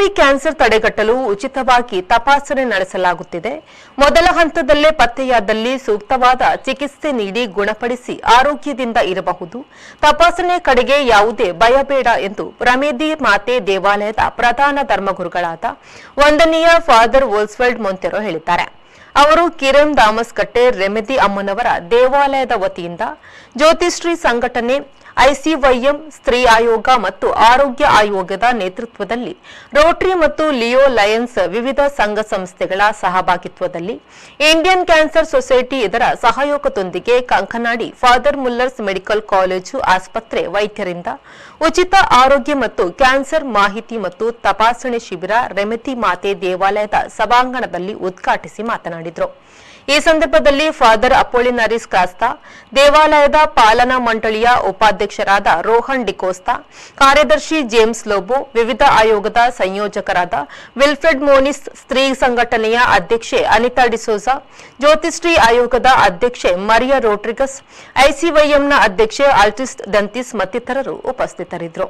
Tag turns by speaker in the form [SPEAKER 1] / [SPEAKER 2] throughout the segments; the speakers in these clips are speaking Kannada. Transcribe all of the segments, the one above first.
[SPEAKER 1] ಮಹಮ್ಮಾರಿ ಕ್ಯಾನ್ಸರ್ ತಡೆಗಟ್ಟಲು ಉಚಿತವಾಗಿ ತಪಾಸಣೆ ನಡೆಸಲಾಗುತ್ತಿದೆ. ಮೊದಲ ಹಂತದಲ್ಲೇ ಪತ್ತೆಯಾದಲ್ಲಿ ಸೂಕ್ತವಾದ ಚಿಕಿತ್ಸೆ ನೀಡಿ ಗುಣಪಡಿಸಿ ಆರೋಗ್ಯದಿಂದ ಇರಬಹುದು. ತಪಾಸಣೆ ಕಡೆಗೆ ಯಾವುದೇ ಭಯಬೇಡ ಎಂದು ರಮೇದಿ ಮಾತೆ ದೇವಾಲಯದ ಪ್ರಧಾನ ಧರ್ಮಗುರುಗಳಾದ ವಂದನೀಯ ಫಾದರ್ ವೋಲ್ಸ್ವೆಲ್ಡ್ ಮೊಂತೆರೋ ಹೇಳಿದ್ದಾರೆ. ಅವರು ಕಿರಣ್ ದಾಮಸ್ಕಟ್ಟೆ, ರೆಮೆದಿ ಅಮ್ಮನವರ ದೇವಾಲಯದ ವತಿಯಿಂದ ಜ್ಯೋತಿಶ್ರೀ ಸಂಘಟನೆ ಐಸಿವೈಎಂ ಸ್ತ್ರೀ ಆಯೋಗ ಮತ್ತು ಆರೋಗ್ಯ ಆಯೋಗದ ನೇತೃತ್ವದಲ್ಲಿ, ರೋಟರಿ ಮತ್ತು ಲಿಯೋ ಲಯನ್ಸ್ ವಿವಿಧ ಸಂಘ ಸಂಸ್ಥೆಗಳ ಸಹಭಾಗಿತ್ವದಲ್ಲಿ, ಇಂಡಿಯನ್ ಕ್ಯಾನ್ಸರ್ ಸೊಸೈಟಿ ಇದರ ಸಹಯೋಗದೊಂದಿಗೆ Kankanady father Muller's medical college ಆಸ್ಪತ್ರೆ ವೈದ್ಯರಿಂದ ಉಚಿತ ಆರೋಗ್ಯ ಮತ್ತು ಕ್ಯಾನ್ಸರ್ ಮಾಹಿತಿ ಮತ್ತು ತಪಾಸಣೆ ಶಿಬಿರ ರೆಮತಿ ಮಾತೆ ದೇವಾಲಯದ ಸಭಾಂಗಣದಲ್ಲಿ ಉದ್ಘಾಟಿಸಿ ಮಾತನಾಡಿದರು. ಈ ಸಂದರ್ಭದಲ್ಲಿ ಫಾದರ್ ಅಪೋಲಿನರಿಸ್ ಕ್ರಾಸ್ತ ದೇವಾಲಯದ ಪಾಲನಾ ಮಂಡಳಿಯ ಉಪಾಧ್ಯಕ್ಷರಾದ ರೋಹನ್ ಡಿಕೋಸ್ತಾ, ಕಾರ್ಯದರ್ಶಿ ಜೇಮ್ಸ್ ಲೋಬೋ, ವಿವಿಧ ಆಯೋಗದ ಸಂಯೋಜಕರಾದ ವಿಲ್ಫ್ರೆಡ್ ಮೋನಿಸ್, ಸ್ತ್ರೀ ಸಂಘಟನೆಯ ಅಧ್ಯಕ್ಷೆ ಅನಿತಾ ಡಿಸೋಜಾ ಜ್ಯೋತಿಶ್ರೀ ಆಯೋಗದ ಅಧ್ಯಕ್ಷೆ ಮರಿಯಾ ರೋಡ್ರಿಗಸ್, ಐಸಿವೈಎಂನ ಅಧ್ಯಕ್ಷೆ ಆಲ್ಟಿಸ್ಟ್ ದಂತಿಸ್ ಮತ್ತಿತರರು ಉಪಸ್ಥಿತರಿದ್ದರು.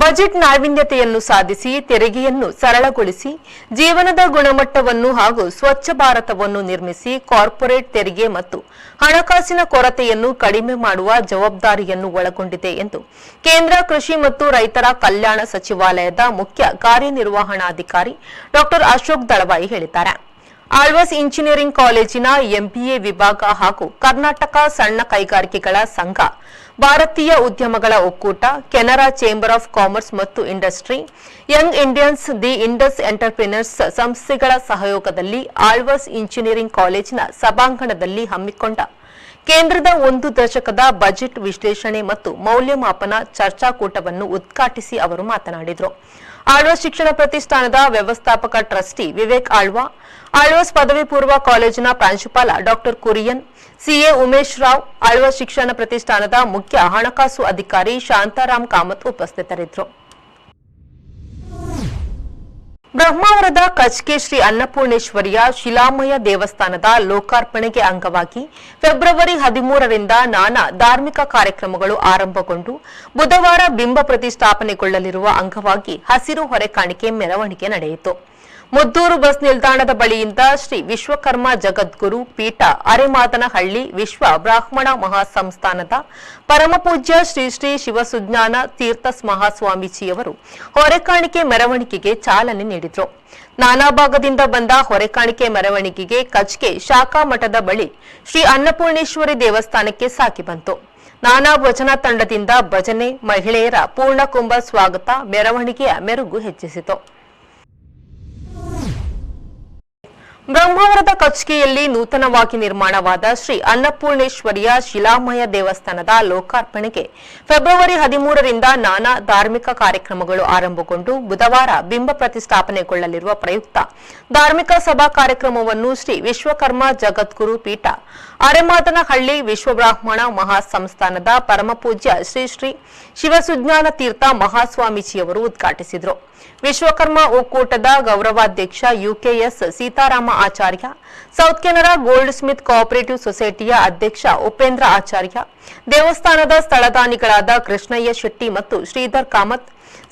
[SPEAKER 1] ಬಜೆಟ್ ನಾವೀನ್ಯತೆಯನ್ನು ಸಾಧಿಸಿ, ತೆರಿಗೆಯನ್ನು ಸರಳಗೊಳಿಸಿ, ಜೀವನದ ಗುಣಮಟ್ಟವನ್ನು ಹಾಗೂ ಸ್ವಚ್ಛ ಭಾರತವನ್ನು ನಿರ್ಮಿಸಿ, ಕಾರ್ಪೊರೇಟ್ ತೆರಿಗೆ ಮತ್ತು ಹಣಕಾಸಿನ ಕೊರತೆಯನ್ನು ಕಡಿಮೆ ಮಾಡುವ ಜವಾಬ್ದಾರಿಯನ್ನು ಒಳಗೊಂಡಿದೆ ಎಂದು ಕೇಂದ್ರ ಕೃಷಿ ಮತ್ತು ರೈತರ ಕಲ್ಯಾಣ ಸಚಿವಾಲಯದ ಮುಖ್ಯ ಕಾರ್ಯನಿರ್ವಹಣಾಧಿಕಾರಿ ಡಾ ಅಶೋಕ್ ದಳವಾಯಿ ಹೇಳಿದ್ದಾರೆ. ಆಳ್ವಾಸ್ ಇಂಜಿನಿಯರಿಂಗ್ ಕಾಲೇಜಿನ ಎಂಬಿಎ ವಿಭಾಗ ಹಾಗೂ ಕರ್ನಾಟಕ ಸಣ್ಣ ಕೈಗಾರಿಕೆಗಳ ಸಂಘ, ಭಾರತೀಯ ಉದ್ಯಮಗಳ ಒಕ್ಕೂಟ, ಕೆನರಾ ಚೇಂಬರ್ ಆಫ್ ಕಾಮರ್ಸ್ ಮತ್ತು industry young Indians the Indus entrepreneurs ಸಂಸ್ಥೆಗಳ ಸಹಯೋಗದಲ್ಲಿ ಆಳ್ವಾಸ್ ಇಂಜಿನಿಯರಿಂಗ್ ಕಾಲೇಜಿನ ಸಭಾಂಗಣದಲ್ಲಿ ಹಮ್ಮಿಕೊಂಡ ಕೇಂದ್ರದ ಒಂದು ದಶಕದ ಬಜೆಟ್ ವಿಶ್ಲೇಷಣೆ ಮತ್ತು ಮೌಲ್ಯಮಾಪನ ಚರ್ಚಾಕೂಟವನ್ನು ಉದ್ಘಾಟಿಸಿ ಅವರು ಮಾತನಾಡಿದರು. ಆಳ್ವ ಶಿಕ್ಷಣ ಪ್ರತಿಷ್ಠಾನದ ವ್ಯವಸ್ಥಾಪಕ ಟ್ರಸ್ಟಿ ವಿವೇಕ್ ಆಳ್ವಾ ಆಳ್ವಾಸ್ ಪದವಿ ಪೂರ್ವ ಕಾಲೇಜಿನ ಪ್ರಾಂಶುಪಾಲ ಡಾಕ್ಟರ್ ಕುರಿಯನ್, ಸಿಎ ಉಮೇಶ್ ರಾವ್ ಆಳ್ವಾಸ್ ಶಿಕ್ಷಣ ಪ್ರತಿಷ್ಠಾನದ ಮುಖ್ಯ ಹಣಕಾಸು ಅಧಿಕಾರಿ ಶಾಂತಾರಾಮ್ ಕಾಮತ್ ಉಪಸ್ಥಿತರಿದ್ದರು. ಬ್ರಹ್ಮಾವರದ ಕಚ್ಕೆ ಶ್ರೀ ಅನ್ನಪೂರ್ಣೇಶ್ವರಿಯ ಶಿಲಾಮಯ ದೇವಸ್ಥಾನದ ಲೋಕಾರ್ಪಣೆಗೆ ಅಂಗವಾಗಿ ಫೆಬ್ರವರಿ ಹದಿಮೂರರಿಂದ ನಾನಾ ಧಾರ್ಮಿಕ ಕಾರ್ಯಕ್ರಮಗಳು ಆರಂಭಗೊಂಡು ಬುಧವಾರ ಬಿಂಬ ಪ್ರತಿಷ್ಠಾಪನೆಗೊಳ್ಳಲಿರುವ ಅಂಗವಾಗಿ ಹಸಿರು ಹೊರೆಕಾಣಿಕೆ ಮೆರವಣಿಗೆ ನಡೆಯಿತು. ಮುದ್ದೂರು ಬಸ್ ನಿಲ್ದಾಣದ ಬಳಿಯಿಂದ ಶ್ರೀ ವಿಶ್ವಕರ್ಮ ಜಗದ್ಗುರು ಪೀಠ ಅರೆಮಾದನಹಳ್ಳಿ ವಿಶ್ವ ಬ್ರಾಹ್ಮಣ ಮಹಾಸಂಸ್ಥಾನದ ಪರಮಪೂಜ್ಯ ಶ್ರೀ ಶ್ರೀ ಶಿವಸುಜ್ಞಾನ ತೀರ್ಥ ಮಹಾಸ್ವಾಮೀಜಿಯವರು ಹೊರೆಕಾಣಿಕೆ ಮೆರವಣಿಗೆಗೆ ಚಾಲನೆ ನೀಡಿದರು. ನಾನಾ ಭಾಗದಿಂದ ಬಂದ ಹೊರೆಕಾಣಿಕೆ ಮೆರವಣಿಗೆಗೆ ಕಚ್ಕೆ ಶಾಖಾ ಮಠದ ಬಳಿ ಶ್ರೀ ಅನ್ನಪೂರ್ಣೇಶ್ವರಿ ದೇವಸ್ಥಾನಕ್ಕೆ ಸಾಕಿ ಬಂತು. ನಾನಾ ಭಜನಾ ತಂಡದಿಂದ ಭಜನೆ, ಮಹಿಳೆಯರ ಪೂರ್ಣಕುಂಭ ಸ್ವಾಗತ, ಮೆರವಣಿಗೆಯ ಮೆರುಗು ಹೆಚ್ಚಿಸಿತು. ಬ್ರಹ್ಮಾವರದ ಕಚ್ಕೆಯಲ್ಲಿ ನೂತನವಾಗಿ ನಿರ್ಮಾಣವಾದ ಶ್ರೀ ಅನ್ನಪೂರ್ಣೇಶ್ವರಿಯ ಶಿಲಾಮಯ ದೇವಸ್ಥಾನದ ಲೋಕಾರ್ಪಣೆಗೆ ಫೆಬ್ರವರಿ ಹದಿಮೂರರಿಂದ ನಾನಾ ಧಾರ್ಮಿಕ ಕಾರ್ಯಕ್ರಮಗಳು ಆರಂಭಗೊಂಡು ಬುಧವಾರ ಬಿಂಬ ಪ್ರತಿಷ್ಠಾಪನೆಗೊಳ್ಳಲಿರುವ ಪ್ರಯುಕ್ತ ಧಾರ್ಮಿಕ ಸಭಾ ಕಾರ್ಯಕ್ರಮವನ್ನು ಶ್ರೀ ವಿಶ್ವಕರ್ಮ ಜಗದ್ಗುರು ಪೀಠ, ಅರೆಮಾದನಹಳ್ಳಿ ವಿಶ್ವಬ್ರಾಹ್ಮಣ ಮಹಾಸಂಸ್ಥಾನದ ಪರಮಪೂಜ್ಯ ಶ್ರೀ ಶ್ರೀ ಶಿವಸುಜ್ಞಾನ ತೀರ್ಥ ಮಹಾಸ್ವಾಮೀಜಿಯವರು ಉದ್ಘಾಟಿಸಿದರು. ವಿಶ್ವಕರ್ಮ ಒಕ್ಕೂಟದ ಗೌರವಾಧ್ಯಕ್ಷ UKS Seetharama Acharya. South Canara goldsmith cooperative ಸೊಸೈಟಿಯ ಅಧ್ಯಕ್ಷ ಉಪೇಂದ್ರ ಆಚಾರ್ಯ. ದೇವಸ್ಥಾನದ ಸ್ಥಳದಾನಿಗಳಾದ ಕೃಷ್ಣಯ್ಯ ಶೆಟ್ಟಿ ಮತ್ತು ಶ್ರೀಧರ್ ಕಾಮತ್.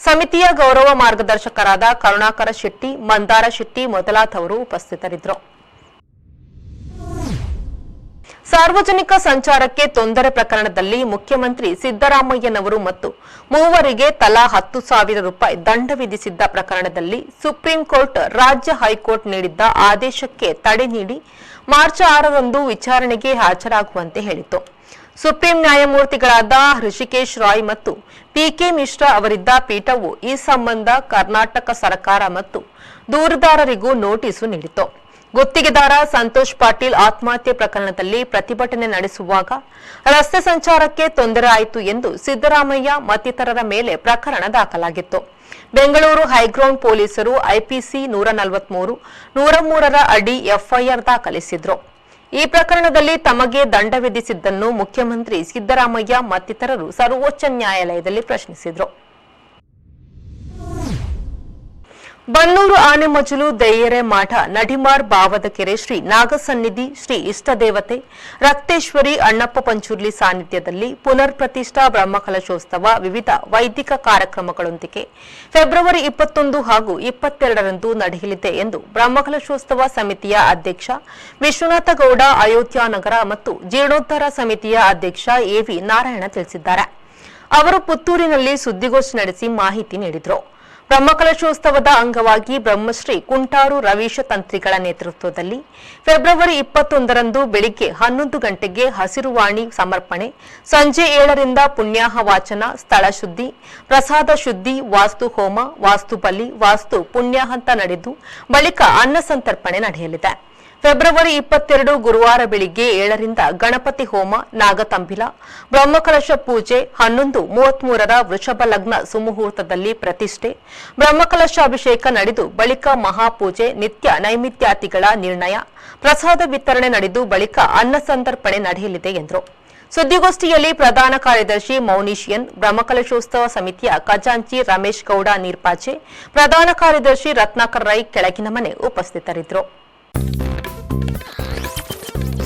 [SPEAKER 1] ಸಮಿತಿಯ ಗೌರವ ಮಾರ್ಗದರ್ಶಕರಾದ ಕರುಣಾಕರ ಶೆಟ್ಟಿ, ಮಂದಾರ ಶೆಟ್ಟಿ ಮೊದಲಾದವರು ಉಪಸ್ಥಿತರಿದ್ದರು. ಸಾರ್ವಜನಿಕ ಸಂಚಾರಕ್ಕೆ ತೊಂದರೆ ಪ್ರಕರಣದಲ್ಲಿ ಮುಖ್ಯಮಂತ್ರಿ ಸಿದ್ದರಾಮಯ್ಯನವರು ಮತ್ತು ಮೂವರಿಗೆ ತಲಾ ಹತ್ತು ಸಾವಿರ ರೂಪಾಯಿ ದಂಡ ವಿಧಿಸಿದ್ದ ಪ್ರಕರಣದಲ್ಲಿ ಸುಪ್ರೀಂ ಕೋರ್ಟ್, ರಾಜ್ಯ ಹೈಕೋರ್ಟ್ ನೀಡಿದ್ದ ಆದೇಶಕ್ಕೆ ತಡೆ ನೀಡಿ ಮಾರ್ಚ್ ಆರರಂದು ವಿಚಾರಣೆಗೆ ಹಾಜರಾಗುವಂತೆ ಹೇಳಿತು ಸುಪ್ರೀಂ ನ್ಯಾಯಮೂರ್ತಿಗಳಾದ ಹೃಷಿಕೇಶ್ ರಾಯ್ ಮತ್ತು ಪಿಕೆ ಮಿಶ್ರಾ ಅವರಿದ್ದ ಪೀಠವು ಈ ಸಂಬಂಧ ಕರ್ನಾಟಕ ಸರ್ಕಾರ ಮತ್ತು ದೂರುದಾರರಿಗೂ ನೋಟಿಸು ನೀಡಿತು ಗುತ್ತಿಗೆದಾರ ಸಂತೋಷ್ ಪಾಟೀಲ್ ಆತ್ಮಹತ್ಯೆ ಪ್ರಕರಣದಲ್ಲಿ ಪ್ರತಿಭಟನೆ ನಡೆಸುವಾಗ ರಸ್ತೆ ಸಂಚಾರಕ್ಕೆ ತೊಂದರೆ ಆಯಿತು ಎಂದು ಸಿದ್ದರಾಮಯ್ಯ ಮತ್ತಿತರರ ಮೇಲೆ ಪ್ರಕರಣ ದಾಖಲಾಗಿತ್ತು. ಬೆಂಗಳೂರು ಹೈಗ್ರೌಂಡ್ ಪೊಲೀಸರು ಐಪಿಸಿ ನೂರ ನಲವತ್ಮೂರು, ನೂರ ಮೂರರ ಅಡಿ ಎಫ್ಐಆರ್ ದಾಖಲಿಸಿದ್ರು. ಈ ಪ್ರಕರಣದಲ್ಲಿ ತಮಗೆ ದಂಡ ವಿಧಿಸಿದ್ದನ್ನು ಮುಖ್ಯಮಂತ್ರಿ ಸಿದ್ದರಾಮಯ್ಯ ಮತ್ತಿತರರು ಸರ್ವೋಚ್ಚ ನ್ಯಾಯಾಲಯದಲ್ಲಿ ಪ್ರಶ್ನಿಸಿದ್ರು. ಬನ್ನೂರು ಆನೆಮಜಲು ದೈಯರೆ ಮಾಠ, ನಡಿಮಾರ್ ಬಾವದ ಕೆರೆ ಶ್ರೀ ನಾಗಸನ್ನಿಧಿ ಶ್ರೀ ಇಷ್ಟದೇವತೆ, ರಕ್ತೇಶ್ವರಿ ಅಣ್ಣಪ್ಪ ಪಂಚುರ್ಲಿ ಸಾನ್ನಿಧ್ಯದಲ್ಲಿ ಪುನರ್ ಪ್ರತಿಷ್ಠಾ ಬ್ರಹ್ಮಕಲಶೋತ್ಸವ ವಿವಿಧ ವೈದಿಕ ಕಾರ್ಯಕ್ರಮಗಳೊಂದಿಗೆ ಫೆಬ್ರವರಿ ಇಪ್ಪತ್ತೊಂದು ಹಾಗೂ ಇಪ್ಪತ್ತೆರಡರಂದು ನಡೆಯಲಿದೆ ಎಂದು ಬ್ರಹ್ಮಕಲಶೋತ್ಸವ ಸಮಿತಿಯ ಅಧ್ಯಕ್ಷ ವಿಶ್ವನಾಥ ಗೌಡ, ಅಯೋಧ್ಯ ನಗರ ಮತ್ತು ಜೀರ್ಣೋದ್ಧಾರ ಸಮಿತಿಯ ಅಧ್ಯಕ್ಷ ಎವಿ ನಾರಾಯಣ ತಿಳಿಸಿದ್ದಾರೆ. ಅವರು ಪುತ್ತೂರಿನಲ್ಲಿ ಸುದ್ದಿಗೋಷ್ಠಿ ನಡೆಸಿ ಮಾಹಿತಿ ನೀಡಿದರು. ಬ್ರಹ್ಮಕಲಶೋತ್ಸವದ ಅಂಗವಾಗಿ ಬ್ರಹ್ಮಶ್ರೀ ಕುಂಟಾರು ರವೀಶ ತಂತ್ರಿಗಳ ನೇತೃತ್ವದಲ್ಲಿ ಫೆಬ್ರವರಿ ಇಪ್ಪತ್ತೊಂದರಂದು ಬೆಳಿಗ್ಗೆ ಹನ್ನೊಂದು ಗಂಟೆಗೆ ಹಸಿರುವಾಣಿ ಸಮರ್ಪಣೆ, ಸಂಜೆ ಏಳರಿಂದ ಪುಣ್ಯಾಹ ವಾಚನ ಸ್ಥಳ ಶುದ್ಧಿ, ಪ್ರಸಾದ ಶುದ್ಧಿ, ವಾಸ್ತು ಹೋಮ, ವಾಸ್ತು ಬಲಿ ವಾಸ್ತು ಪುಣ್ಯಾಹಂತ ನಡೆದು ಬಳಿಕ ಅನ್ನ ಸಂತರ್ಪಣೆ ನಡೆಯಲಿದೆ. ಫೆಬ್ರವರಿ ಇಪ್ಪತ್ತೆರಡು ಗುರುವಾರ ಬೆಳಿಗ್ಗೆ ಏಳರಿಂದ ಗಣಪತಿ ಹೋಮ, ನಾಗತಂಬಿಲ, ಬ್ರಹ್ಮಕಲಶ ಪೂಜೆ, ಹನ್ನೊಂದು ಮೂವತ್ಮೂರರ ವೃಷಭ ಲಗ್ನ ಸುಮುಹೂರ್ತದಲ್ಲಿ ಪ್ರತಿಷ್ಠೆ. ಬ್ರಹ್ಮಕಲಶ ಅಭಿಷೇಕ ನಡೆದು ಬಳಿಕ ಮಹಾಪೂಜೆ, ನಿತ್ಯ ನೈಮಿತ್ಯಾತಿಗಳ ನಿರ್ಣಯ. ಪ್ರಸಾದ ವಿತರಣೆ ನಡೆದು ಬಳಿಕ ಅನ್ನ ಸಂತರ್ಪಣೆ ನಡೆಯಲಿದೆ ಎಂದರು. ಸುದ್ದಿಗೋಷ್ಠಿಯಲ್ಲಿ ಪ್ರಧಾನ ಕಾರ್ಯದರ್ಶಿ ಮೌನೀಶಿಯನ್ ಬ್ರಹ್ಮಕಲಶೋತ್ಸವ ಸಮಿತಿಯ ಖಜಾಂಚಿ ರಮೇಶ್ ಗೌಡ ನೀರ್ಪಾಚೆ ಪ್ರಧಾನ ಕಾರ್ಯದರ್ಶಿ ರತ್ನಾಕರ್ ರೈ ಕೆಳಗಿನ ಮನೆ ಉಪಸ್ಥಿತರಿದ್ದರು. Thank you.